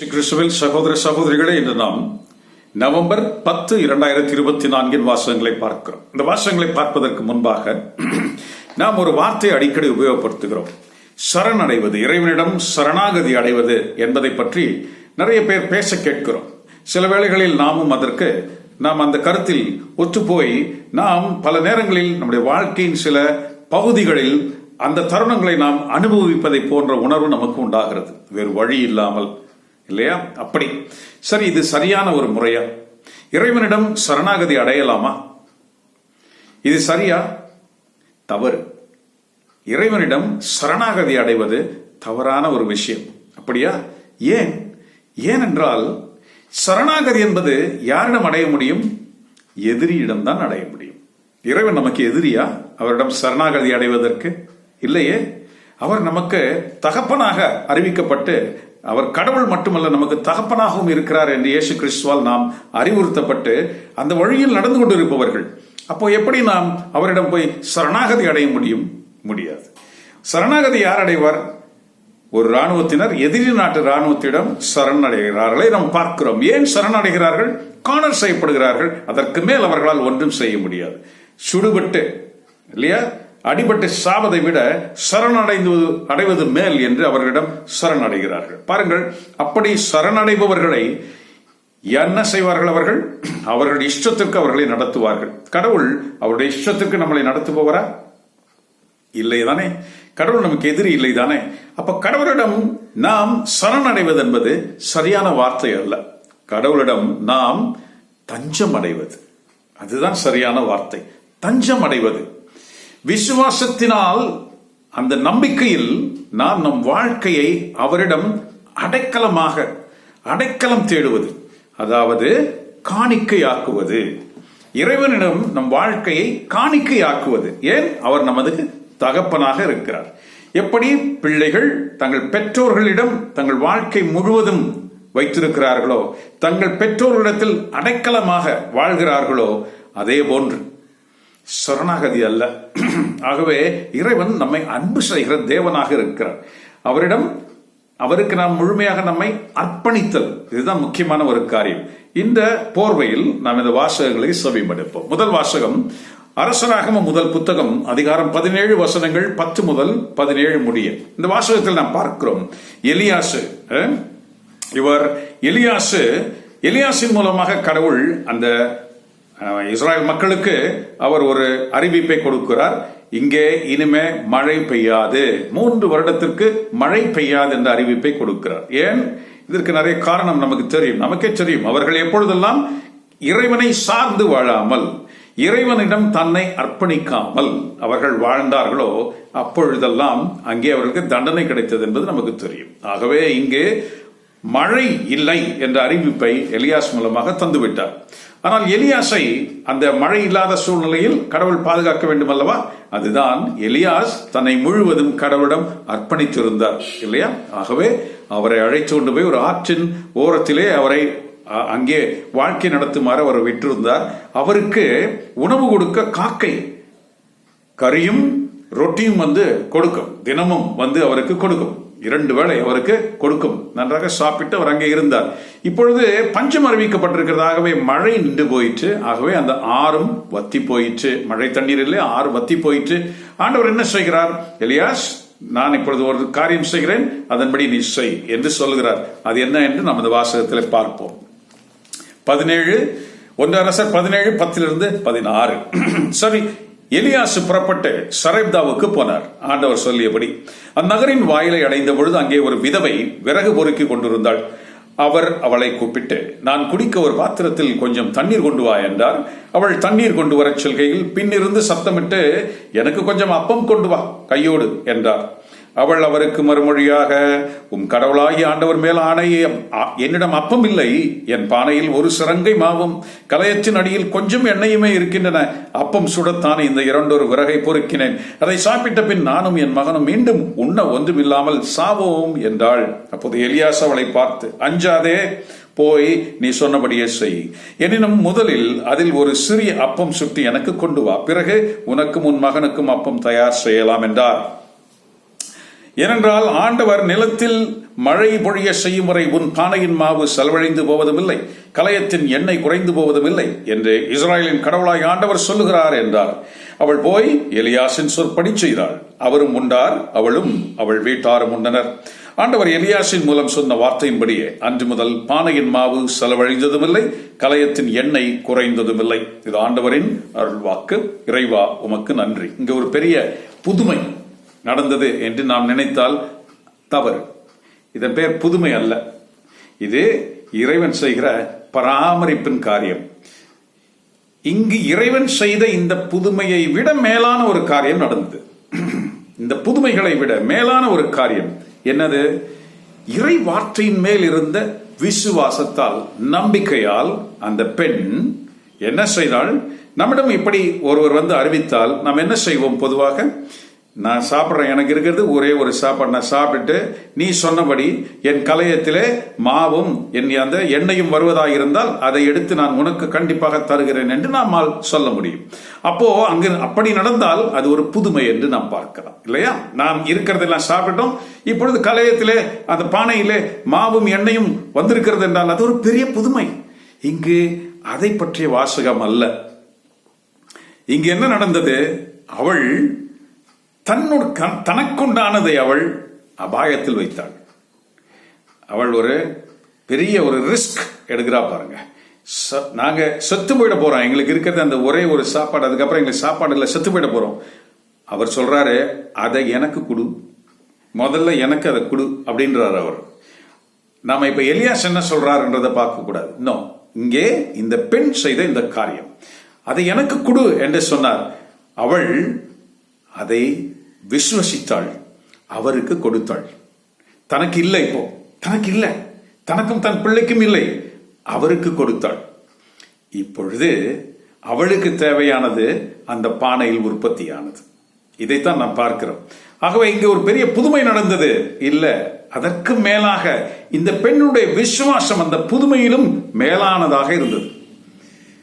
ஸ்ரீ கிறிஸ்துவில் சகோதர சகோதரிகளே இன்று நாம் நவம்பர் பத்து இரண்டாயிரத்தி இருபத்தி நான்கின் வாசகங்களை பார்க்கிறோம். இந்த வாசகங்களை பார்ப்பதற்கு முன்பாக நாம் ஒரு வார்த்தையை அடிக்கடி உபயோகப்படுத்துகிறோம். சரண் அடைவது இறைவனிடம் சரணாகதி அடைவது என்பதை பற்றி நிறைய பேர் பேச கேட்கிறோம். சில வேளைகளில் நாமும் அதற்கு நாம் அந்த கருத்தில் ஒத்துப்போய் நாம் பல நேரங்களில் நம்முடைய வாழ்க்கையின் சில பகுதிகளில் அந்த தருணங்களை நாம் அனுபவிப்பதை போன்ற உணர்வு நமக்கு உண்டாகிறது. வேறு வழி இல்லாமல் இல்லையா? அப்படி. சரி இது சரியான ஒரு முறையா? இறைவனிடம் சரணாகதி அடையலாமா? இது சரியா? தவறு. இறைவனிடம் சரணாகதி அடைவது தவறான ஒரு விஷயம். அப்படியா? ஏன்? ஏனென்றால் சரணாகதி என்பது யாரிடம் அடைய முடியும்? எதிரியிடம் தான் அடைய முடியும். இறைவன் நமக்கு எதிரியா? அவரிடம் சரணாகதி அடைவதற்கு இல்லையே? அவர் நமக்கு தகப்பனாக அறிவிக்கப்பட்டு அவர் கடவுள் மட்டுமல்ல நமக்கு தகப்பனாகவும் இருக்கிறார் என்று இயேசு கிறிஸ்துவால் நாம் அறிவுறுத்தப்பட்டு அந்த வழியில் நடந்து கொண்டிருப்பவர்கள். அப்போ எப்படி நாம் அவரிடம் போய் சரணாகதி அடைய முடியும்? முடியாது. சரணாகதி யார் அடைவார்? ஒரு ராணுவத்தினர் எதிரி நாட்டு ராணுவத்திடம் சரணடைகிறார்களை நாம் பார்க்கிறோம். ஏன் சரணடைகிறார்கள் காணர் செய்யப்படுகிறார்கள். அதற்கு மேல் அவர்களால் ஒன்றும் செய்ய முடியாது. சுடுபட்டு இல்லையா? அடிபட்டு சாவதை விட சரணடைந்து அடைவது மேல் என்று அவர்களிடம் சரணடைகிறார்கள். பாருங்கள் அப்படி சரணடைபவர்களை என்ன செய்வார்கள் அவர்கள்? அவர்கள் இஷ்டத்திற்கு அவர்களை நடத்துவார்கள். கடவுள் அவருடைய இஷ்டத்திற்கு நம்மளை நடத்துபவரா? இல்லை தானே கடவுள் நமக்கு எதிரி இல்லை தானே அப்ப கடவுளிடம் நாம் சரணடைவது என்பது சரியான வார்த்தை அல்ல. கடவுளிடம் நாம் தஞ்சம் அடைவது. அதுதான் சரியான வார்த்தை. தஞ்சம் அடைவது. விசுவாசத்தினால் அந்த நம்பிக்கையில் நாம் நம் வாழ்க்கையை அவரிடம் அடைக்கலமாக அடைக்கலம் தேடுவது அதாவது காணிக்கையாக்குவது. இறைவனிடம் நம் வாழ்க்கையை காணிக்கையாக்குவது. ஏன்? அவர் நமது தகப்பனாக இருக்கிறார். எப்படி? பிள்ளைகள் தங்கள் பெற்றோர்களிடம் தங்கள் வாழ்க்கை முழுவதும் வைத்திருக்கிறார்களோ தங்கள் பெற்றோர்களிடத்தில் அடைக்கலமாக வாழ்கிறார்களோ அதே போன்று. சரணாகதி அல்ல. ஆகவே இறைவன் நம்மை அன்பு செய்கிற தேவனாக இருக்கிறார். அவரிடம் அவருக்கு நாம் முழுமையாக நம்மை அர்ப்பணித்தல் இதுதான் முக்கியமான ஒரு காரியம். இந்த போர்வையில் நாம் இந்த வாசகங்களை செவிமடுப்போம். முதல் வாசகம் அரசராகம முதல் புத்தகம் அதிகாரம் பதினேழு வசனங்கள் பத்து முதல் பதினேழு முடிய. இந்த வாசகத்தில் நாம் பார்க்கிறோம் எலியாசு இவர் எலியாசு எலியாசின் மூலமாக கடவுள் அந்த இஸ்ராயல் மக்களுக்கு அவர் ஒரு அறிவிப்பை கொடுக்கிறார். இங்கே இனிமே மழை பெய்யாது. மூன்று வருடத்திற்கு மழை பெய்யாது என்ற அறிவிப்பை கொடுக்கிறார். ஏன்? இதற்கு நிறைய காரணம் நமக்கு தெரியும். நமக்கே தெரியும். அவர்கள் எப்பொழுதெல்லாம் இறைவனை சார்ந்து வாழாமல் இறைவனிடம் தன்னை அர்ப்பணிக்காமல் அவர்கள் வாழ்ந்தார்களோ அப்பொழுதெல்லாம் அங்கே அவர்களுக்கு தண்டனை கிடைத்தது என்பது நமக்கு தெரியும். ஆகவே இங்கே மழை இல்லை என்ற அறிவிப்பை எலியாஸ் மூலமாக தந்துவிட்டார். ஆனால் எலியாஸை அந்த மழை இல்லாத சூழ்நிலையில் கடவுள் பாதுகாக்க வேண்டும் அல்லவா அதுதான் எலியாஸ் தன்னை முழுவதும் கடவுளிடம் அர்ப்பணித்திருந்தார் இல்லையா? ஆகவே அவரை அழைத்து கொண்டு போய் ஒரு ஆற்றின் ஓரத்திலே அவரை அங்கே வாழ்க்கை நடத்துமாறு அவர் விட்டிருந்தார். அவருக்கு உணவு கொடுக்க காக்கை கறியும் ரொட்டியும் வந்து கொடுக்கும். தினமும் வந்து அவருக்கு கொடுக்கும். இரண்டு வேளை அவருக்கு கொடுக்கும். நன்றாக சாப்பிட்டு அவர் அங்கே இருந்தார். இப்பொழுது பஞ்சம் அறிவிக்கப்பட்டிருக்கிறதாகவே மழை நின்று போயிற்று. ஆகவே அந்த ஆறும் வத்தி போயிற்று. மழை தண்ணீர் இல்லை ஆறு வத்தி போயிற்று. ஆண்டவர் என்ன செய்கிறார்? எலியாஸ் நான் இப்பொழுது ஒரு காரியம் செய்கிறேன். அதன்படி நீ செய் என்று சொல்கிறார் அது என்ன என்று நமது வாசகத்தில் பார்ப்போம். பதினேழு ஒன்று அரசர் பதினேழு பத்திலிருந்து பதினாறு. சரி எலியாசு புறப்பட்டு சரைப்தாவுக்கு போனார். ஆண்டவர் சொல்லியபடி அந்நகரின் வாயிலை அடைந்த பொழுது அங்கே ஒரு விதவை விறகு பொறுக்கி கொண்டிருந்தாள். அவர் அவளை கூப்பிட்டு நான் குடிக்க ஒரு பாத்திரத்தில் கொஞ்சம் தண்ணீர் கொண்டு வா என்றார். அவள் தண்ணீர் கொண்டு வரச் செல்கையில் பின்னிருந்து சத்தமிட்டு எனக்கு கொஞ்சம் அப்பம் கொண்டு வா கையோடு என்றார். அவள் அவருக்கு மறுமொழியாக உம் கடவுளாகி ஆண்டவர் மேல் ஆணையை என்னிடம் அப்பம் இல்லை என் பானையில் ஒரு சிறங்கை மாவும் கலையச்சின் அடியில் கொஞ்சம் எண்ணெயுமே இருக்கின்றன. அப்பம் சுடத்தான் இந்த இரண்டொரு விறகை பொறுக்கினேன். அதை சாப்பிட்ட பின் நானும் என் மகனும் மீண்டும் உண்ண ஒன்றுமில்லாமல் சாவோம் என்றாள். அப்போது எலியாஸ் அவளை பார்த்து அஞ்சாதே போய் நீ சொன்னபடியே செய். எனினும் முதலில் அதில் ஒரு சிறிய அப்பம் சுட்டி எனக்கு கொண்டு வா. பிறகு உனக்கும் உன் மகனுக்கும் அப்பம் தயார் செய்யலாம் என்றார். ஏனென்றால் ஆண்டவர் நிலத்தில் மழை பொழிய செய்யும் வரை உன் பானையின் மாவு செலவழிந்து போவதும் இல்லை கலையத்தின் எண்ணெய் குறைந்து போவதும் இல்லை என்று இஸ்ராயலின் கடவுளாய் ஆண்டவர் சொல்லுகிறார் என்றார். அவள் போய் எலியாசின் சொற்படி செய்தாள். அவரும் உண்டார் அவளும் அவள் வீட்டாரும் உண்டனர். ஆண்டவர் எலியாசின் மூலம் சொன்ன வார்த்தையின்படியே அன்று முதல் பானையின் மாவு செலவழிந்ததும் இல்லை கலையத்தின் எண்ணெய் குறைந்ததும் இல்லை இது ஆண்டவரின் அருள்வாக்கு. இறைவா உமக்கு நன்றி. இங்கு ஒரு பெரிய புதுமை நடந்தது என்று நாம் நினைத்தால் தவறு. இதன் பெயர் புதுமை அல்ல. இது இறைவன் செய்கிற பராமரிப்பின் காரியம். இங்கு இறைவன் செய்த இந்த புதுமையை விட மேலான ஒரு காரியம் நடந்தது. இந்த புதுமைகளை விட மேலான ஒரு காரியம் என்னது? இறை வார்த்தையின் மேல் இருந்த விசுவாசத்தால் நம்பிக்கையால் அந்த பெண் என்ன செய்தால் நம்மிடம் இப்படி ஒருவர் வந்து அறிவித்தால் நாம் என்ன செய்வோம் பொதுவாக? நான் சாப்பிட்றேன். எனக்கு இருக்கிறது ஒரே ஒரு சாப்பாடு. நான் சாப்பிட்டுட்டு நீ சொன்னபடி என் கலையத்திலே மாவும் என் அந்த எண்ணெயும் வருவதாக இருந்தால் அதை எடுத்து நான் உனக்கு கண்டிப்பாக தருகிறேன் என்று நம்மால் சொல்ல முடியும். அப்போ அங்கு அப்படி நடந்தால் அது ஒரு புதுமை என்று நாம் பார்க்கலாம். இல்லையா? நாம் இருக்கிறதெல்லாம் சாப்பிட்டோம். இப்பொழுது கலையத்திலே அந்த பானையிலே மாவும் எண்ணெயும் வந்திருக்கிறது என்றால் அது ஒரு பெரிய புதுமை. இங்கு அதை பற்றிய வாசகம் அல்ல. இங்கு என்ன நடந்தது? அவள் தன்னோட தனக்குண்டானதை அவள் அபாயத்தில் வைத்தாள். அவள் ஒரு பெரிய ஒரு ரிஸ்க் எடுக்கிறா பாருங்க. நாங்க செத்து போயிட போறோம். எங்களுக்கு இருக்கிறது அந்த ஒரே ஒரு சாப்பாடு அதுக்கப்புறம் எங்களுக்கு சாப்பாடு இல்லை செத்து போயிட போறோம். அவர் சொல்றாரு அதை எனக்கு கொடு. முதல்ல எனக்கு அதை கொடு அப்படின்றார் அவர். நாம இப்ப எலியாஸ் என்ன சொல்றாருன்றதை பார்க்க கூடாது. இன்னும் இங்கே இந்த பெண் செய்த இந்த காரியம். அதை எனக்கு கொடு என்று சொன்னார். அவள் அதை விஸ்வசித்தாள் அவருக்கு கொடுத்தாள். தனக்கு இல்லை இப்போ தனக்கு இல்லை தனக்கும் தன் பிள்ளைக்கும் இல்லை அவருக்கு கொடுத்தாள். இப்பொழுது அவளுக்கு தேவையானது அந்த பானையில் உற்பத்தியானது. இதைத்தான் நாம் பார்க்கிறோம். ஆகவே இங்கே ஒரு பெரிய புதுமை நடந்தது. இல்ல அதற்கு மேலாக இந்த பெண்ணுடைய விசுவாசம் அந்த புதுமையிலும் மேலானதாக இருந்தது.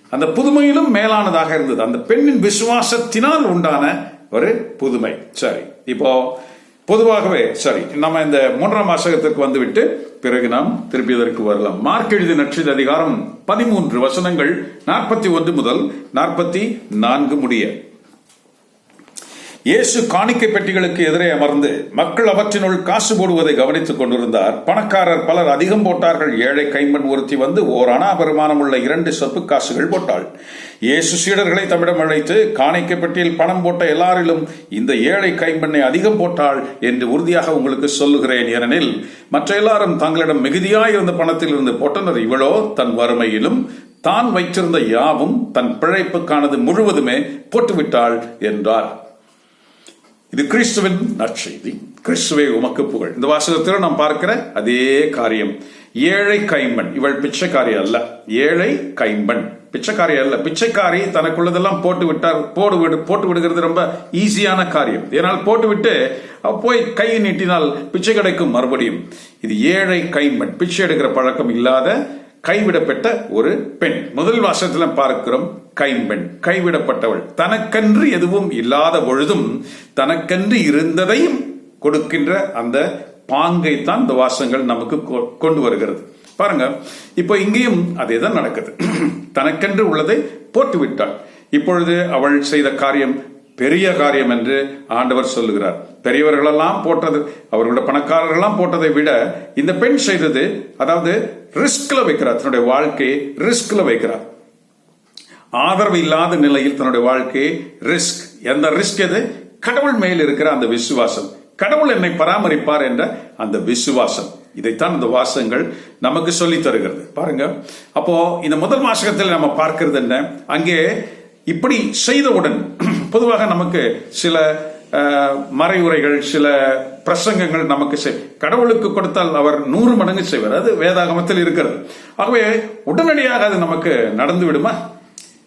அந்த புதுமையிலும் மேலானதாக இருந்தது. அந்த பெண்ணின் விசுவாசத்தினால் உண்டான ஒரு புதுமை. சரி இப்போ பொதுவாகவே சரி நம்ம இந்த மூன்றாம் வாசகத்துக்கு வந்துவிட்டு பிறகு நாம் திருப்பி இதற்கு வரலாம். மார்க் எழுதி நட்சது அதிகாரம் பதிமூன்று வசனங்கள் நாற்பத்தி ஒன்று முதல் நாற்பத்தி நான்கு முடிய. இயேசு காணிக்கை பெட்டிகளுக்கு எதிரே அமர்ந்து மக்கள் அவற்றினுள் காசு போடுவதை கவனித்துக் கொண்டிருந்தார். பணக்காரர் பலர் அதிகம் போட்டார்கள். ஏழை கைம்பெண் ஒருத்தி வந்து ஓர் அனாபருமானம் உள்ள இரண்டு சொப்பு காசுகள் போட்டாள். இயேசு சீடர்களை தம்மிடம் அழைத்து காணிக்கை பெட்டியில் பணம் போட்ட எல்லாரிலும் இந்த ஏழை கைம்பெண்ணை அதிகம் போட்டாள் என்று உறுதியாக உங்களுக்கு சொல்லுகிறேன் ஏனெனில் மற்ற எல்லாரும் தங்களிடம் மிகுதியாயிருந்த பணத்தில் இருந்து போட்டனர். இவளோ தன் வறுமையிலும் தான் வைத்திருந்த யாவும் தன் பிழைப்புக்கானது முழுவதுமே போட்டுவிட்டாள் என்றார். இது கிறிஸ்துவின் நற்செய்தி. கிறிஸ்துவை உமக்கு புகழ். இந்த வாசகத்தில் நாம் பார்க்கிற அதே காரியம். ஏழை கைம்பன். இவள் பிச்சைக்காரி அல்ல. ஏழை கைம்பன். பிச்சைக்காரி அல்ல. பிச்சைக்காரி தனக்குள்ளதெல்லாம் போட்டு விட்டார். போடு விடு போட்டு விடுகிறது ரொம்ப ஈஸியான காரியம். ஏனால் போட்டு விட்டு போய் கையை நீட்டினால் பிச்சை கிடைக்கும் மறுபடியும். இது ஏழை கைம்பன். பிச்சை எடுக்கிற பழக்கம் இல்லாத கைவிடப்பட்ட ஒரு பெண். முதல் வருஷத்துல பார்க்கிறோம் கைம்பெண். கைவிடப்பட்டவள். தனக்கன்று எதுவும் இல்லாத பொழுதும் தனக்கன்று இருந்ததையும் கொடுக்கின்ற அந்த பாங்கை தான் இந்த வாசங்கள் நமக்கு கொண்டு வருகிறது. பாருங்க இப்போ இங்கேயும் அதே தான் நடக்குது. தனக்கென்று உள்ளதை போட்டு விட்டாள் இப்பொழுது அவள் செய்த காரியம் பெரிய காரியம் என்று ஆண்டவர் சொல்லுகிறார். பெரியவர்களெல்லாம் போட்டது அவர்களோட பணக்காரர்கள்லாம் போட்டதை விட இந்த பெண் செய்தது அதாவது ரிஸ்க்ல வைக்கிறார். தன்னுடைய வாழ்க்கையை ரிஸ்க்ல வைக்கிறார். ஆதரவு இல்லாத நிலையில் தன்னுடைய வாழ்க்கையை ரிஸ்க். எந்த ரிஸ்க் எது? கடவுள் மேல் இருக்கிற அந்த விசுவாசம். கடவுள் என்னை பராமரிப்பார் என்ற அந்த விசுவாசம். இதைத்தான் இந்த வாசகங்கள் நமக்கு சொல்லி தருகிறது. பாருங்க. அப்போ இந்த முதல் வாசகத்தில் நம்ம பார்க்கிறது என்ன? அங்கே இப்படி செய்தவுடன் பொதுவாக நமக்கு சில மறைவுரைகள் சில பிரசங்கங்கள் நமக்கு செய். கடவுளுக்கு கொடுத்தால் அவர் நூறு மடங்கு செய்வார். அது வேதாகமத்தில் இருக்கிறது. ஆகவே உடனடியாக அது நமக்கு நடந்து விடுமா?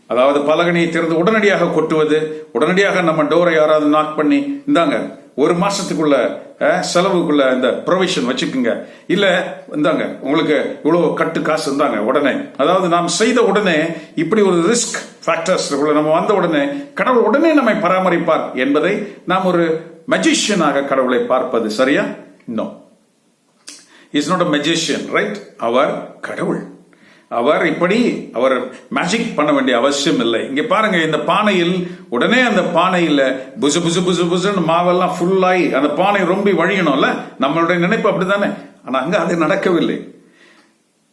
அதாவது பலகனியை திறந்து உடனடியாக கொட்டுவது உடனடியாக நம்ம டோரை யாராவது நாக் பண்ணி இந்தாங்க ஒரு மாசத்துக்குள்ள செலவுக்குள்ள இந்த ப்ரொவிஷன் வச்சுக்கோங்க. இல்ல இந்தாங்க உங்களுக்கு இவ்வளவு கட்டு காசு இருந்தாங்க உடனே. அதாவது நாம் செய்த உடனே இப்படி ஒரு ரிஸ்க் ஃபேக்டர்ஸ் நம்ம வந்த உடனே கடவுள் உடனே நம்மை பராமரிப்பார் என்பதை நாம் ஒரு மெஜிஷியனாக கடவுளை பார்ப்பது சரியா? இன்னும் is not a magician right அவர் கடவுள். அவர் இப்படி அவர் மேஜிக் பண்ண வேண்டிய அவசியம் இல்லை. இங்க பாருங்க இந்த பானையில் உடனே அந்த பானையில புசு புசு புசு புசுன்னு மாவெல்லாம் ஃபுல்லாகி அந்த பானை ரொம்ப வழியணும்ல? நம்மளுடைய நினைப்பு அப்படித்தானே? ஆனா அங்க அது நடக்கவில்லை.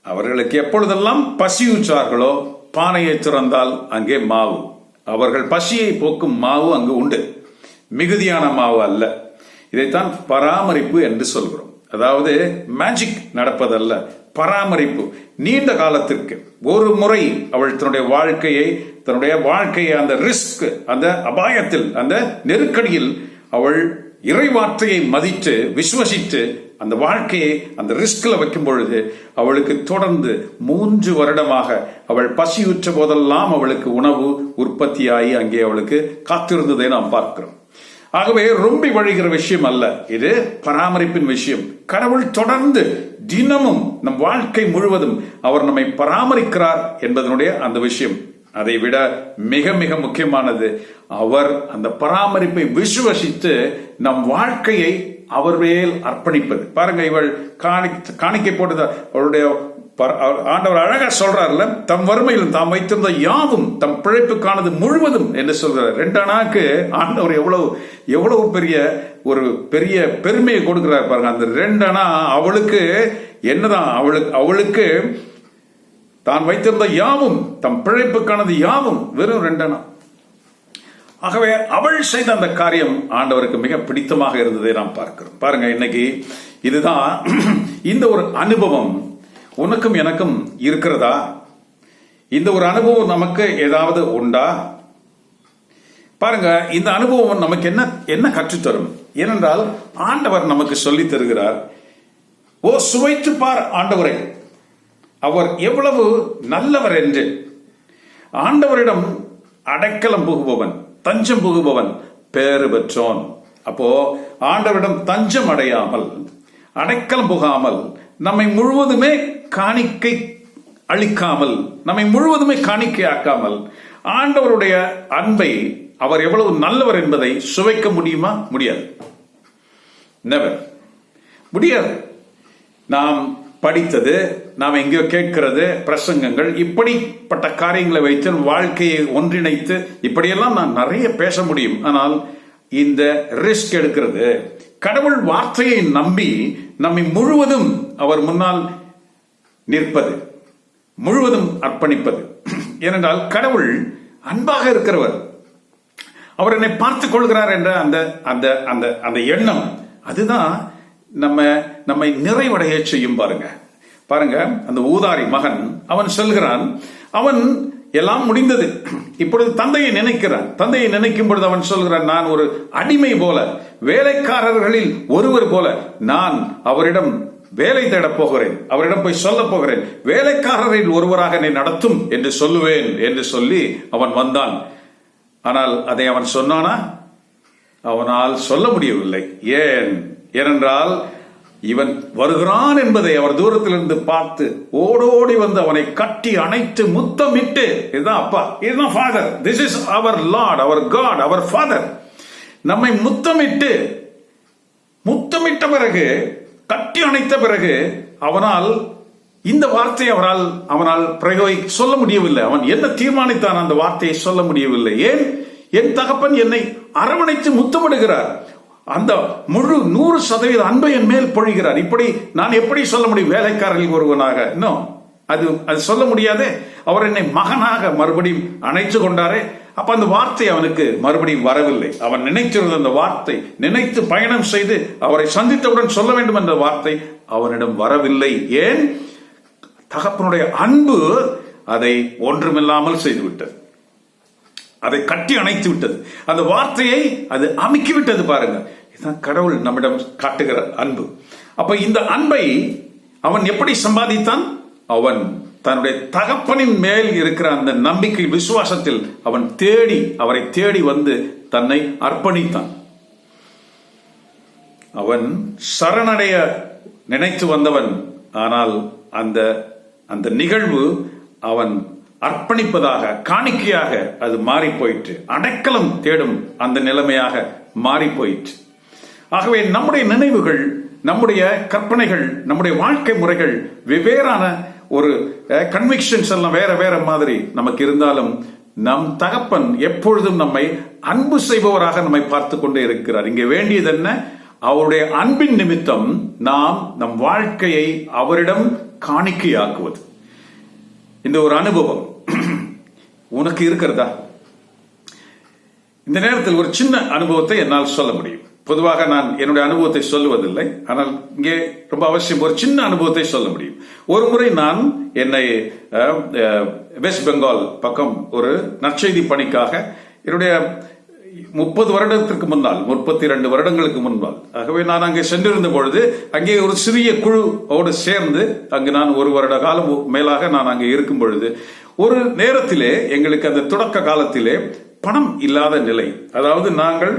அவர்களுக்கு எப்பொழுதெல்லாம் பசியுற்றார்களோ பானையை திறந்தால் அங்கே மாவு. அவர்கள் பசியை போக்கும் மாவு அங்கு உண்டு. மிகுதியான மாவு அல்ல. இதைத்தான் பராமரிப்பு என்று சொல்கிறோம். அதாவது மேஜிக் நடப்பதல்ல. பராமரிப்பு. நீண்ட காலத்திற்கு ஒரு முறை அவள் தன்னுடைய வாழ்க்கையை தன்னுடைய வாழ்க்கையை அந்த ரிஸ்க் அந்த அபாயத்தில் அந்த நெருக்கடியில் அவள் இறைவார்த்தையை மதித்து விசுவசித்து அந்த வாழ்க்கையை அந்த ரிஸ்கில் வைக்கும் பொழுது அவளுக்கு தொடர்ந்து மூன்று வருடமாக அவள் பசியுற்ற போதெல்லாம் அவளுக்கு உணவு உற்பத்தியாகி அங்கே அவளுக்கு காத்திருந்ததை நாம் பார்க்கிறோம். ஆகவே ரொம்பி வழிகிற விஷயம் அல்ல. இது பராமரிப்பின் விஷயம். கடவுள் தொடர்ந்து தினமும் நம் வாழ்க்கை முழுவதும் அவர் நம்மை பராமரிக்கிறார் என்பதனுடைய அந்த விஷயம். அதை விட மிக மிக முக்கியமானது அவர் அந்த பராமரிப்பை விசுவசித்து நம் வாழ்க்கையை அவர் மேல் அர்ப்பணிப்பது. பாருங்க இவள் காணி காணிக்கை போட்டது அவருடைய ஆண்டவர் அழகா சொல்றாருல தம் வறுமையிலும் தாம் வைத்திருந்த யாவும் தம் பிழைப்புக்கானது முழுவதும் என்று சொல்றாரு. ரெண்டு ஆண்டவர் எவ்வளவு எவ்வளவு பெரிய ஒரு பெரிய பெருமையை கொடுக்கிறார் பாருங்க. அந்த ரெண்டனா அவளுக்கு என்னதான் அவளுக்கு அவளுக்கு தான் வைத்திருந்த யாவும் தம் பிழைப்புக்கானது யாவும் வெறும் ரெண்டனா ஆகவே அவள் செய்த அந்த காரியம் ஆண்டவருக்கு மிக பிடித்தமாக இருந்ததை நாம் பார்க்கிறோம். பாருங்க இன்னைக்கு இதுதான் இந்த ஒரு அனுபவம். உனக்கும் எனக்கும் இருக்கிறதா? இந்த ஒரு அனுபவம் நமக்கு ஏதாவது உண்டா? பாருங்க இந்த அனுபவம் நமக்கு என்ன என்ன கற்றுத்தரும்? ஏனென்றால் ஆண்டவர் நமக்கு சொல்லி தருகிறார் ஓ சுவைத்து பார் ஆண்டவரை அவர் எவ்வளவு நல்லவர் என்று. ஆண்டவரிடம் அடைக்கலம் புகுபவன் தஞ்சம் புகுபவன் பேறு பெற்றோன். அப்போ ஆண்டவரிடம் தஞ்சம் அடையாமல் அடைக்கலம் புகாமல் நம்மை முழுவதுமே காணிக்கை அளிக்காமல் நம்மை முழுவதுமே காணிக்கையாக்காமல் ஆண்டவருடைய அன்பை அவர் எவ்வளவு நல்லவர் என்பதை சுவைக்க முடியுமா? முடியாது. நெவர் முடியாது. நாம் படித்தது நாம் எங்கேயோ கேட்கிறது பிரசங்கங்கள் இப்படிப்பட்ட காரியங்களை வைத்து வாழ்க்கையை ஒன்றிணைத்து இப்படியெல்லாம் நான் நிறைய பேச முடியும். ஆனால் இந்த ரிஸ்க் எடுக்கிறது கடவுள் வார்த்தையை நம்பி நம்மை முழுவதும் அவர் முன்னால் நிற்பது முழுவதும் அர்ப்பணிப்பது. ஏனென்றால் கடவுள் அன்பாக இருக்கிறவர். அவர் என்னை பார்த்துக் கொள்கிறார் என்ற அந்த அந்த அந்த அந்த எண்ணம் அதுதான் நம்ம நம்மை நிறைவடைய செய்யும் பாருங்க. பாருங்க அந்த ஊதாரி மகன் அவன் சொல்கிறான் அவன் எல்லாம் முடிந்தது. இப்பொழுது தந்தையை நினைக்கிறான். தந்தையை நினைக்கும் பொழுது அவன் சொல்கிறான் நான் ஒரு அடிமை போல வேலைக்காரர்களில் ஒருவர் போல நான் அவரிடம் வேலை தேடப் போகிறேன் அவரிடம் போய் சொல்ல போகிறேன். வேலைக்காரரில் ஒருவராக என்னை நடத்தும் என்று சொல்லுவேன் என்று சொல்லி அவன் வந்தான். ஆனால் அதை அவன் சொன்னானா? அவனால் சொல்ல முடியவில்லை. ஏன்? ஏனென்றால் இவன் வருகிறான் என்பதை அவர் தூரத்திலிருந்து பார்த்து ஓடோடி வந்து அவனை கட்டி அணைத்து முத்தமிட்டு இதுதான் அப்பா இதுதான் ஃபாதர் திஸ் இஸ் அவர் லார்ட் அவர் காட் அவர் ஃபாதர் நம்மை முத்தமிட்டு முத்தமிட்ட பிறகு கட்டி அணைத்த பிறகு அவனால் இந்த வார்த்தை அவரால் அவனால் பிரயோகி சொல்ல முடியவில்லை. அவன் என்ன தீர்மானித்தான் அந்த வார்த்தையை சொல்ல முடியவில்லை. ஏன்? என் தகப்பன் என்னை அரவணைத்து முத்தமிடுகிறார். அந்த முழு நூறு சதவீத அன்பை என் மேல் பொழிகிறார். இப்படி நான் எப்படி சொல்ல முடியும்? வேலைக்காரர்கள் ஒருவனாக. இன்னும் அது அது சொல்ல முடியாதே. அவர் என்னை மகனாக மறுபடியும் அணைத்து கொண்டாரே. அப்ப அந்த வார்த்தை அவனுக்கு மறுபடியும் வரவில்லை. அவன் நினைத்திருந்த அந்த வார்த்தை நினைத்து பயணம் செய்து அவரை சந்தித்தவுடன் சொல்ல வேண்டும் என்ற வார்த்தை அவனிடம் வரவில்லை. ஏன்? தகப்பனுடைய அன்பு அதை ஒன்றுமில்லாமல் செய்துவிட்டது. அதை கட்டி அணைத்து விட்டது. அந்த வார்த்தையை அது அமுக்கி விட்டது பாருங்க. இதுதான் கடவுள் நம்மிடம் காட்டுகிற அன்பு. அப்ப இந்த அன்பை அவன் எப்படி சம்பாதித்தான்? அவன் தன்னுடைய தகப்பனின் மேல் இருக்கிற அந்த நம்பிக்கை விசுவாசத்தில் அவன் தேடி அவரை தேடி வந்து தன்னை அர்ப்பணித்தான். அவன் சரணடைய நினைத்து வந்தவன். ஆனால் அந்த அந்த நிகழ்வு அவன் அர்ப்பணிப்பதாக காணிக்கையாக அது மாறி போயிற்று அடைக்கலம் தேடும் அந்த நிலைமையாக மாறி போயிற்று ஆகவே நம்முடைய நினைவுகள் நம்முடைய கற்பனைகள் நம்முடைய வாழ்க்கை முறைகள் வெவ்வேறான ஒரு கன்விக்ஷன்ஸ் எல்லாம் வேற வேற மாதிரி நமக்கு இருந்தாலும் நம் தகப்பன் எப்பொழுதும் நம்மை அன்பு செய்பவராக நம்மை பார்த்து கொண்டே இருக்கிறார். இங்கே வேண்டியது என்ன? அவருடைய அன்பின் நிமித்தம் நாம் நம் வாழ்க்கையை அவரிடம் காணிக்கையாக்குவது. இந்த ஒரு அனுபவம் உனக்கு இருக்கிறதா? இந்த நேரத்தில் ஒரு சின்ன அனுபவத்தை என்னால் சொல்ல முடியும். பொதுவாக நான் என்னுடைய அனுபவத்தை சொல்லுவதில்லை. ஆனால் இங்கே ரொம்ப அவசியம் ஒரு சின்ன அனுபவத்தை சொல்ல முடியும். ஒரு முறை நான் என்னை வெஸ்ட் பெங்கால் பக்கம் ஒரு நற்செய்தி பணிக்காக என்னுடைய முப்பது வருடத்திற்கு முன்னால் முப்பத்தி ரெண்டு வருடங்களுக்கு முன்பால் ஆகவே நான் அங்கே சென்றிருந்த பொழுது அங்கே ஒரு சிறிய குழுவோடு சேர்ந்து அங்கு நான் ஒரு வருட காலம் மேலாக நான் அங்கே இருக்கும் பொழுது ஒரு நேரத்திலே எங்களுக்கு அந்த தொடக்க காலத்திலே பணம் இல்லாத நிலை அதாவது நாங்கள்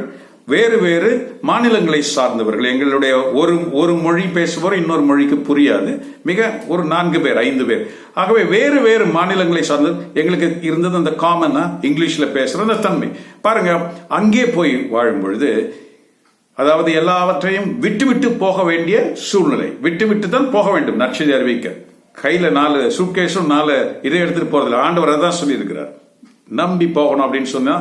வேறு வேறு மாநிலங்களை சார்ந்தவர்கள். எங்களுடைய ஒரு ஒரு மொழி பேசுபவர் இன்னொரு மொழிக்கு புரியாது. மிக ஒரு நான்கு பேர் ஐந்து பேர். ஆகவே வேறு வேறு மாநிலங்களை சார்ந்த எங்களுக்கு இருந்தது அந்த காமனா இங்கிலீஷில் பேசுகிற அந்த தன்மை. பாருங்க அங்கே போய் வாழும் பொழுது அதாவது எல்லாவற்றையும் விட்டு விட்டு போக வேண்டிய சூழ்நிலை. விட்டு விட்டு தான் போக வேண்டும் நற்செய்தி அறிவிக்க. கையில் நாலு சூட்கேஸும் நாலு இதை எடுத்துட்டு போறதில்ல. ஆண்டவர் தான் சொல்லியிருக்கிறார். நம்பி போகணும் அப்படின்னு சொன்னா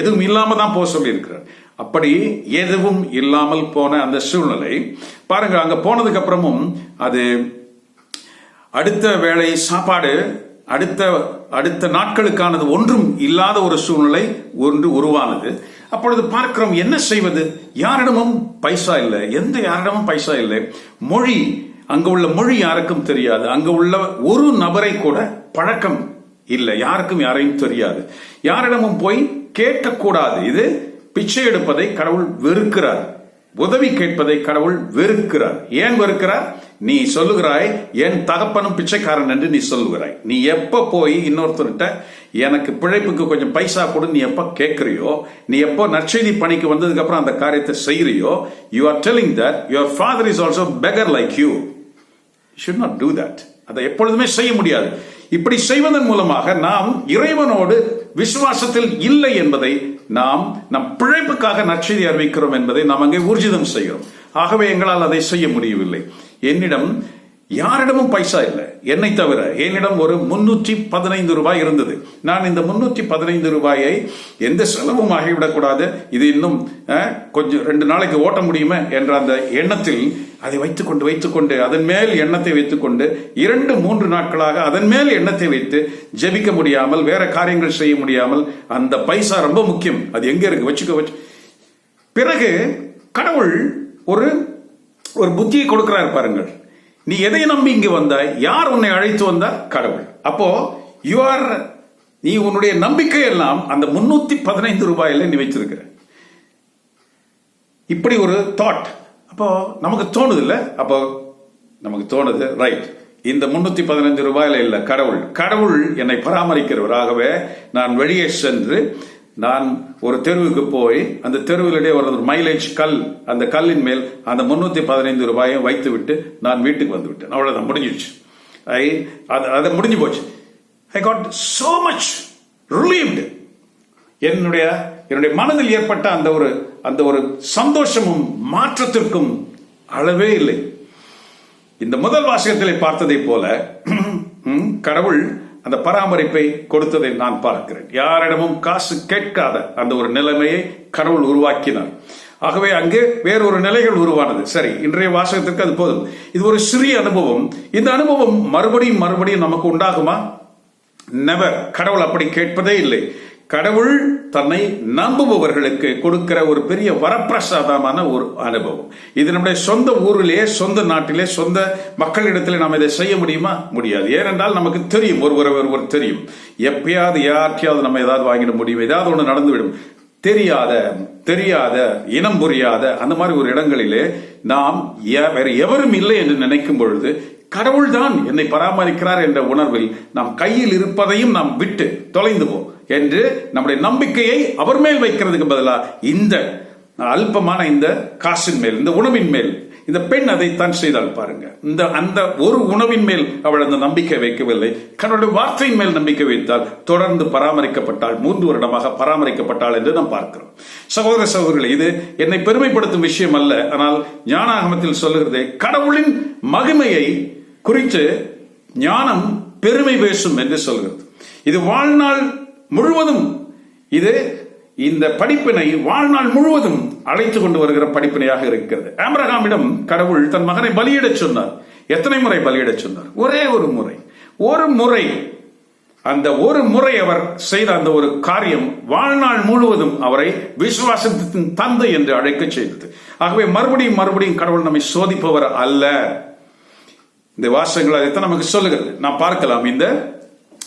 எதுவும் இல்லாம தான் போக சொல்லியிருக்கிறார். அப்படி எதுவும் இல்லாமல் போன அந்த சூழ்நிலை. பாருங்க அங்க போனதுக்கு அப்புறமும் அது அடுத்த வேளை சாப்பாடு அடுத்த அடுத்த நாட்களுக்கானது ஒன்றும் இல்லாத ஒரு சூழ்நிலை ஒன்று உருவானது. அப்பொழுது பார்க்கிறோம் என்ன செய்வது? யாரிடமும் பைசா இல்லை. எந்த யாரிடமும் பைசா இல்லை. மொழி அங்க உள்ள மொழி யாருக்கும் தெரியாது. அங்க உள்ள ஒரு நபரை கூட பழக்கம் இல்லை. யாருக்கும் யாரையும் தெரியாது. யாரிடமும் போய் கேட்கக்கூடாது. இது பிச்சை எடுப்பதை கடவுள் வெறுக்கிறார். உதவி கேட்பதை கடவுள் வெறுக்கிறார். ஏன் வெறுக்கிறார்? நீ சொல்லுகிறாய் என் தகப்பனும் பிச்சைக்காரன் என்று நீ சொல்லுகிறாய். நீ எப்ப போய் இன்னொருத்தர்கிட்ட எனக்கு பிழைப்புக்கு கொஞ்சம் பைசா கொடு நீ எப்ப கேட்குறியோ நீ எப்போ நற்செய்தி பணிக்கு வந்ததுக்கு அப்புறம் அந்த காரியத்தை செய்கிறியோ you are telling that your father is also beggar like you should not do that அதை எப்பொழுதுமே செய்ய முடியாது. இப்படி செய்வதன் மூலமாக நாம் இறைவனோடு விசுவாசத்தில் இல்லை என்பதை நாம் நம் பிழைப்புக்காக நற்செய்தி அறிவிக்கிறோம் என்பதை நாம் அங்கே ஊர்ஜிதம் செய்கிறோம். ஆகவே எங்களால் அதை செய்ய முடியவில்லை. என்னிடம் யாரிடமும் பைசா இல்லை. என்னை தவிர என்னிடம் ஒரு முன்னூற்றி பதினைந்து ரூபாய் இருந்தது. நான் இந்த முன்னூற்றி பதினைந்து ரூபாயை எந்த செலவும் ஆகிவிடக்கூடாது இது இன்னும் கொஞ்சம் ரெண்டு நாளைக்கு ஓட்ட முடியுமே என்ற அந்த எண்ணத்தில் அதை வைத்துக்கொண்டு வைத்துக்கொண்டு அதன் மேல் எண்ணத்தை வைத்துக்கொண்டு இரண்டு மூன்று நாட்களாக அதன் மேல் எண்ணத்தை வைத்து ஜெபிக்க முடியாமல் வேற காரியங்கள் செய்ய முடியாமல் அந்த பைசா ரொம்ப முக்கியம். அது எங்க இருக்கு? வச்சுக்க வச்சு. பிறகு கடவுள் ஒரு ஒரு புத்தியை கொடுக்கிறார் பாருங்கள். நீ எதை நம்பி இங்கு வந்தாய்? யார் உன்னை அழைத்து வந்தார்? கடவுள். அப்போ யூ ஆர் நீ உன்னுடைய நம்பிக்கை எல்லாம் அந்த முன்னூத்தி பதினைந்து ரூபாயில நீ வச்சிருக்கிற இப்படி ஒரு தாட் அப்போ நமக்கு தோணுது இல்ல அப்போ நமக்கு தோணுது ரைட் இந்த முன்னூத்தி பதினஞ்சு ரூபாயில இல்ல கடவுள். கடவுள் என்னை பராமரிக்கிறவராகவே நான் வெளியே சென்று நான் ஒரு தெருவுக்கு போய் அந்த தெருவிலே ஒரு மைலேஜ் கல் அந்த கல்லின் மேல் அந்த முன்னூத்தி பதினைந்து ரூபாயும் வைத்து விட்டு நான் வீட்டுக்கு வந்து விட்டேன் அவ்வளவுதான் முடிஞ்சிடுச்சு. ஐ அது அது முடிஞ்சு போச்சு. I got so much relieved என்னுடைய என்னுடைய மனதில் ஏற்பட்ட அந்த ஒரு அந்த ஒரு சந்தோஷமும் மாற்றத்திற்கும் அளவே இல்லை. இந்த முதல் வாசகத்திலே பார்த்ததை போல கடவுள் அந்த பராமரிப்பை கொடுத்ததை நான் பார்க்கிறேன். யாரிடமும் காசு கேட்காத அந்த ஒரு நிலைமையை கடவுள் உருவாக்கினார். ஆகவே அங்கே வேறொரு நிலைகள் உருவானது. சரி இன்றைய வாசகத்திற்கு அது போதும். இது ஒரு சிறிய அனுபவம். இந்த அனுபவம் மறுபடியும் மறுபடியும் நமக்கு உண்டாகுமா? நெவர் கடவுள் அப்படி கேட்பதே இல்லை. கடவுள் தன்னை நம்புபவர்களுக்கு கொடுக்கிற ஒரு பெரிய வரப்பிரசாதமான ஒரு அனுபவம். இது நம்முடைய சொந்த ஊரிலே சொந்த நாட்டிலே சொந்த மக்களிடத்திலே நாம் இதை செய்ய முடியுமா? முடியாது. ஏனென்றால் நமக்கு தெரியும் ஒருவர் ஒருவர் தெரியும். எப்பயாவது யார்ட்டையாவது நம்ம ஏதாவது வாங்கிட முடியும் ஏதாவது ஒன்று நடந்துவிடும். தெரியாத தெரியாத இனம் புரியாத அந்த மாதிரி ஒரு இடங்களிலே நாம் வேற எவரும் இல்லை என்று நினைக்கும் பொழுது கடவுள்தான் என்னை பராமரிக்கிறார் என்ற உணர்வில் நாம் கையில் இருப்பதையும் நாம் விட்டு தொலைந்துவோம் என்று நம்முடைய நம்பிக்கையை அவர் மேல் வைக்கிறதுக்கு பதிலாக இந்த அல்பமான இந்த காசின் மேல் இந்த உணவின் மேல் இந்த பெண் அதைத்தான் செய்தால் பாருங்க. இந்த அந்த ஒரு உணவின் மேல் அவள் அந்த நம்பிக்கை வைக்கவில்லை. கடவுளுடைய வார்த்தையின் மேல் நம்பிக்கை வைத்தால் தொடர்ந்து பராமரிக்கப்பட்டாள் மூன்று வருடமாக பராமரிக்கப்பட்டாள் என்று நாம் பார்க்கிறோம். சகோதர சகோதரர்களே இது என்னை பெருமைப்படுத்தும் விஷயம் அல்ல. ஆனால் ஞானாகமத்தில் சொல்லுகிறது கடவுளின் மகிமையை குறித்து ஞானம் பெருமை பேசும் என்று சொல்கிறது. இது வாழ்நாள் முழுவதும் இது இந்த படிப்பினை வாழ்நாள் முழுவதும் அழைத்து கொண்டு வருகிற படிப்பினையாக இருக்கிறது. ஆம்ரகாமிடம் கடவுள் தன் மகனை பலியிடச் சொன்னார். எத்தனை முறை பலியிடச் சொன்னார்? ஒரே ஒரு முறை. ஒரு முறை அந்த ஒரு முறை அவர் செய்த அந்த ஒரு காரியம் வாழ்நாள் முழுவதும் அவரை விசுவாசத்தின் தந்தை என்று அழைக்க செய்தது. ஆகவே மறுபடியும் மறுபடியும் கடவுள் நம்மை சோதிப்பவர் அல்ல. இந்த வாசகங்கள் அதைத்தான் நமக்கு சொல்லுகிறது? நாம் பார்க்கலாம். இந்த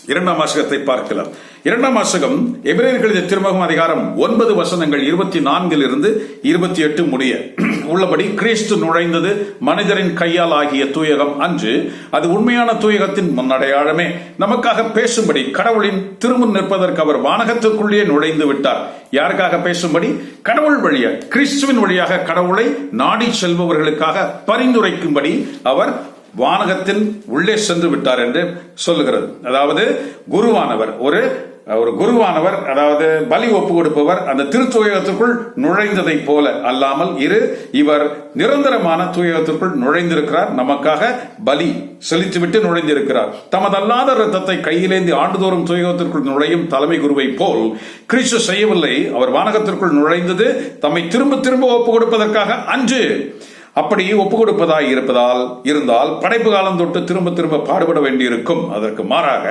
இரண்டாம் வாசகத்தை பார்க்கலாம். இரண்டாம் வாசகம் எபிரேயர்கள் திருமகம் அதிகாரம் ஒன்பது வசனங்கள் இருபத்தி நான்கில் இருந்து இருபத்தி எட்டு முடிய. உள்ளபடி கிறிஸ்து நுழைந்தது மனிதரின் கையால் ஆகிய தூயகம் அன்று. அது உண்மையான தூயகத்தின் முன்னடையாளமே. நமக்காக பேசும்படி கடவுளின் திருமுன் நிற்பதற்கு அவர் வானகத்துக்குள்ளே நுழைந்து விட்டார். யாருக்காக பேசும்படி? கடவுள் வழியாக கிறிஸ்துவின் வழியாக கடவுளை நாடி செல்பவர்களுக்காக பரிந்துரைக்கும்படி அவர் வானகத்தின் உள்ளே சென்று விட்டார் என்று சொல்லுகிறது. அதாவது குருவானவர் ஒரு ஒரு குருவானவர் அதாவது பலி ஒப்பு கொடுப்பவர் அந்த திருத்துயகத்துக்குள் நுழைந்ததை போல அல்லாமல் இரு இவர் நிரந்தரமான தூயகத்திற்குள் நுழைந்திருக்கிறார். நமக்காக பலி செலுத்திவிட்டு நுழைந்திருக்கிறார். தமதல்லாத ரத்தத்தை கையிலேந்தி ஆண்டுதோறும் தூயகத்திற்குள் நுழையும் தலைமை குருவை போல் கிறிஸ்து செய்யவில்லை. அவர் வானகத்திற்குள் நுழைந்தது தம்மை திரும்ப திரும்ப ஒப்பு கொடுப்பதற்காக அன்று. அப்படி ஒப்பு கொடுப்பதாய் இருப்பதால் இருந்தால் படைப்பு காலம் தொட்டு திரும்ப திரும்ப பாடுபட வேண்டியிருக்கும். அதற்கு மாறாக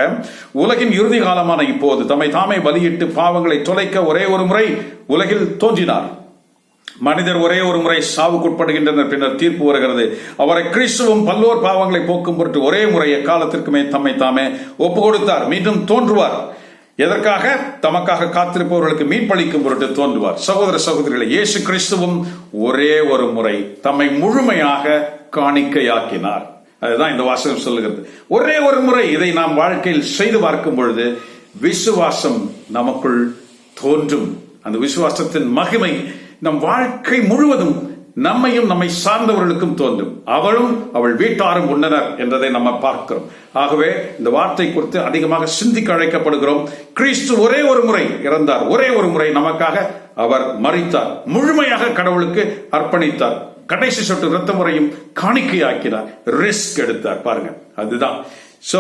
உலகின் இறுதி காலமான இப்போது தம்மை தாமே பலியிட்டு பாவங்களை தொலைக்க ஒரே ஒரு முறை உலகில் தோன்றினார். மனிதர் ஒரே ஒரு முறை சாவுக்குட்படுகின்றனர் பின்னர் தீர்ப்பு வருகிறது. அவரை கிறிஸ்துவும் பல்லோர் பாவங்களை போக்கும் பொருட்டு ஒரே முறை எக்காலத்திற்குமே தம்மை தாமே ஒப்பு கொடுத்தார் மீண்டும் தோன்றுவார். எதற்காக? தமக்காக காத்திருப்பவர்களுக்கு மீட்பளிக்கும் பொருட்டு தோன்றுவார். சகோதர சகோதரிகளை இயேசு கிறிஸ்துவும் ஒரே ஒரு முறை தம்மை முழுமையாக காணிக்கையாக்கினார். அதுதான் இந்த வாசகம் சொல்லுகிறது. ஒரே ஒரு முறை இதை நாம் வாழ்க்கையில் செய்து பார்க்கும் பொழுது விசுவாசம் நமக்குள் தோன்றும். அந்த விசுவாசத்தின் மகிமை நம் வாழ்க்கை முழுவதும் நம்மையும் நம்மை சார்ந்தவர்களுக்கும் தோன்றும். அவளும் அவள் வீட்டாரும் உண்ணனர் என்றதை நம்ம பார்க்கிறோம். ஆகவே இந்த வார்த்தை குறித்து அதிகமாக சிந்திக்க அழைக்கப்படுகிறோம். கிறிஸ்து ஒரே ஒரு முறை இறந்தார். ஒரே ஒரு முறை நமக்காக அவர் மறித்தார் முழுமையாக கடவுளுக்கு அர்ப்பணித்தார். கடைசி சொட்டு ரத்த முறையும் காணிக்கையாக்கினார். ரிஸ்க் எடுத்தார். பாருங்க. அதுதான். சோ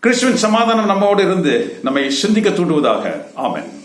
கிறிஸ்துவின் சமாதானம் நம்மோடு இருந்து நம்மை சிந்திக்க தூண்டுவதாக. ஆமன்